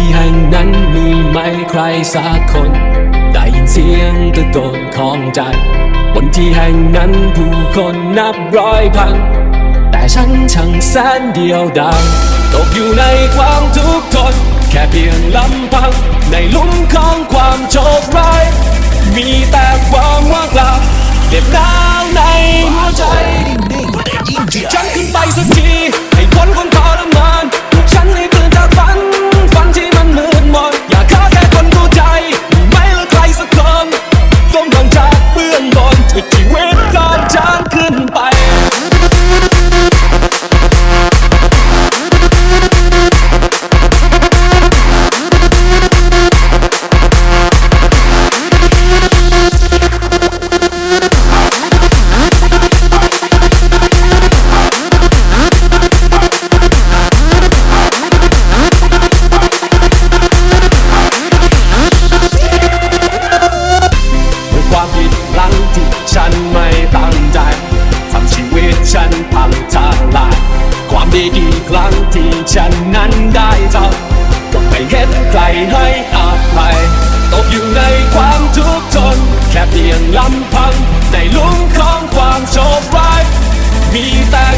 ที่แห่งนั้นมีไหมใครสักคน ได้ยินเสียงตะโกนของใจ บนที่แห่งนั้นผู้คนนับร้อยพัน แต่ฉันช่างแสนเดียวดายตกอยู่ในความทุกข์ทน แค่เพียงลำพัง ในลุ่มของความโชคร้าย นั้นได้จำก็ไม่เห็นใครให้อาภัยตกอยู่ในความทุกข์ทน แค่เพียงลำพังในลุ่มของความโชคร้ายมีแต่